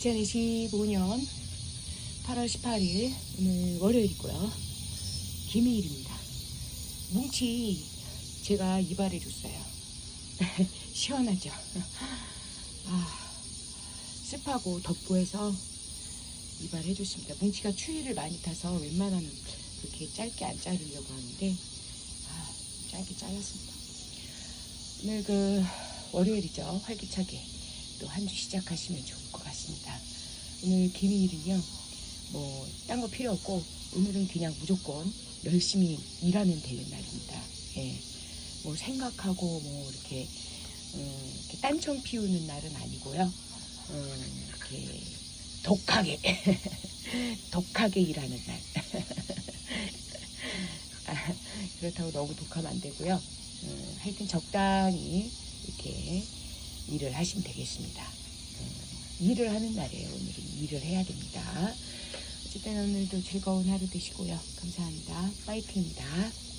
2025년 8월 18일 오늘 월요일이고요. 김희일입니다. 뭉치 제가 이발해 줬어요. 시원하죠? 아, 습하고 덥고 해서 이발해 줬습니다. 뭉치가 추위를 많이 타서 웬만하면 그렇게 짧게 안 자르려고 하는데 아, 짧게 잘랐습니다. 오늘 그 월요일이죠. 활기차게 또 한 주 시작하시면 좋을 것 같습니다. 오늘 김희일은요, 뭐, 딴 거 필요 없고, 오늘은 그냥 무조건 열심히 일하면 되는 날입니다. 예. 뭐, 생각하고, 뭐, 이렇게, 음, 이렇게 딴청 피우는 날은 아니고요. 음, 이렇게, 독하게, 독하게 일하는 날. 아, 그렇다고 너무 독하면 안 되고요. 음, 하여튼 적당히 이렇게 일을 하시면 되겠습니다. 음, 일을 하는 날이에요. 오늘은 일을 해야 됩니다. 어쨌든 오늘도 즐거운 하루 되시고요. 감사합니다. 파이팅입니다.